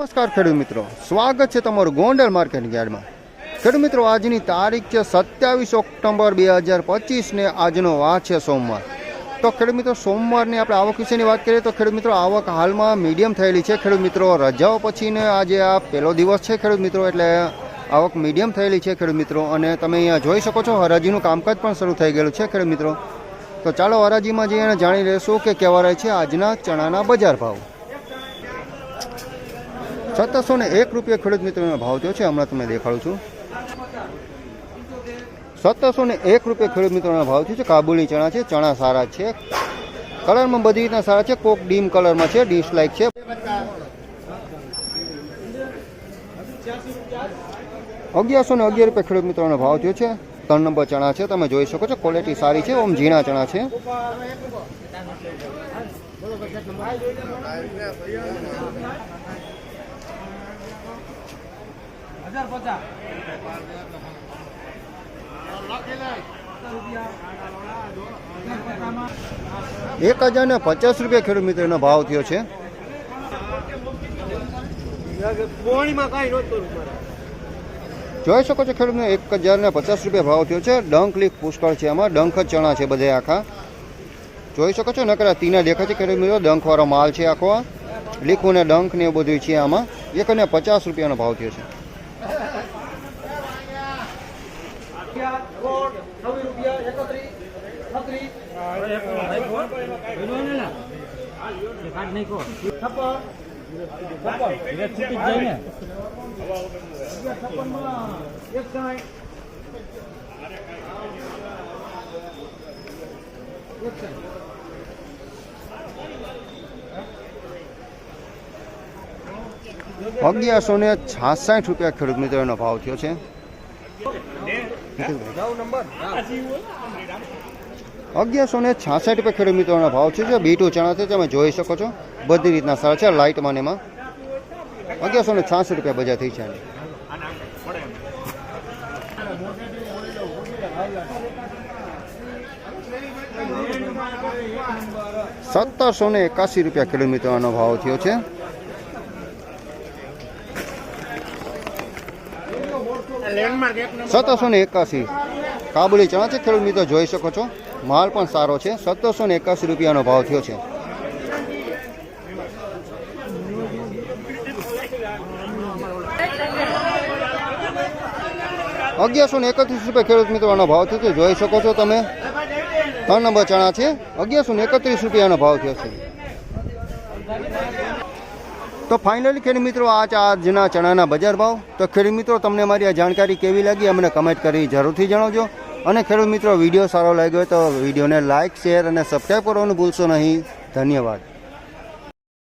નમસ્કાર ખેડૂત મિત્રો. સ્વાગત છે તમારું ગોંડલ માર્કેટ યાર્ડમાં. ખેડૂત મિત્રો, આજની તારીખ છે સત્યાવીસ ઓક્ટોબર બે હજાર પચીસને આજનો વાર છે સોમવાર. તો ખેડૂત મિત્રો, સોમવારની આપણે આવક વિશેની વાત કરીએ તો ખેડૂત મિત્રો, આવક હાલમાં મીડિયમ થયેલી છે. ખેડૂત મિત્રો, રજાઓ પછીને આજે આ પહેલો દિવસ છે ખેડૂત મિત્રો, એટલે આવક મીડિયમ થયેલી છે ખેડૂત મિત્રો. અને તમે અહીંયા જોઈ શકો છો, હરાજીનું કામકાજ પણ શરૂ થઈ ગયેલું છે ખેડૂત મિત્રો. તો ચાલો હરાજીમાં જઈને જાણી લેશું કે કહેવા રહે છે આજના ચણાના બજાર ભાવ. સત્તરસો ને એક રૂપિયા ખેડૂત મિત્રોનો ભાવ થયો છે. હમણાં તમને દેખાડું છું. સત્તરસો ને એક રૂપિયા ખેડૂત મિત્રોનો ભાવ થયો છે. કાબુલી ચણા છે, ચણા સારા છે. કલરમાં બધી રીતના સારા છે. કોક ડીમ કલરમાં છે, ડીશ લાઇક છે. અગિયારસો ને અગિયાર રૂપિયા ખેડૂત મિત્રોનો ભાવ થયો છે. ત્રણ નંબર ચણા છે. તમે જોઈ શકો છો ક્વોલિટી સારી છે. ઓમ ઝીણા ચણા છે. હજાર પચાસ. એક હજાર ને પચાસ રૂપિયા ખેડૂત મિત્રોનો ભાવ થયો છે. જોઈ શકો છો ખેડૂત એક હજાર ને પચાસ રૂપિયા ભાવ થયો છે. ડંખ લીક પુષ્કળ છે આમાં. ડંખ જ ચણા છે બધે આખા. જોઈ શકો છો નકરા તીના દેખાય છે ખેડૂત મિત્રો ડંખવાળો માલ છે આખો લીખું ને ડંખ ને એવું બધું છે આમાં. એક ને પચાસ રૂપિયાનો ભાવ થયો છે. છવ્વીસ રૂપિયા અગિયારસો ને છાસઠ રૂપિયા ખેડૂત મિત્રોનો ભાવ થયો છે. અગિયારસો ને છાસઠ રૂપિયા ખેડૂત મિત્રોના ભાવ છે જે બીટું ચણા છે, તમે જોઈ શકો છો. બધી રીતના સારા છે લાઇટમાં એમાં. અગિયારસો ને છાસઠ રૂપિયા બજાર થઈ છે. સત્તરસો ને એકાસી રૂપિયા ખેડૂત મિત્રોનો ભાવ થયો છે. સત્તરસો ને એકાસી કાબુલી ચણા છે ખેડૂત મિત્રો જોઈ શકો છો, માલ પણ સારો છે, સત્તરસો ને એકાસી રૂપિયાનો ભાવ થયો છે. અગિયારસો ને એકત્રીસ રૂપિયા ખેડૂત મિત્રોનો ભાવ થયો છે, જોઈ શકો છો તમે. ત્રણ નંબર ચણા છે, અગિયારસો ને એકત્રીસ રૂપિયાનો ભાવ થયો છે. તો ફાઇનલી ખેડૂત મિત્રો, આ આજના ચણાના બજાર ભાવ. તો ખેડૂત મિત્રો, તમને મારી આ જાણકારી કેવી લાગી? અમને કમેન્ટ કરી જરૂરથી જણાવજો. અને ખેડૂત મિત્રો, વીડિયો સારો લાગ્યો હોય તો વિડીયોને લાઇક શેર અને સબસ્ક્રાઈબ કરવાનું ભૂલશો નહીં. ધન્યવાદ.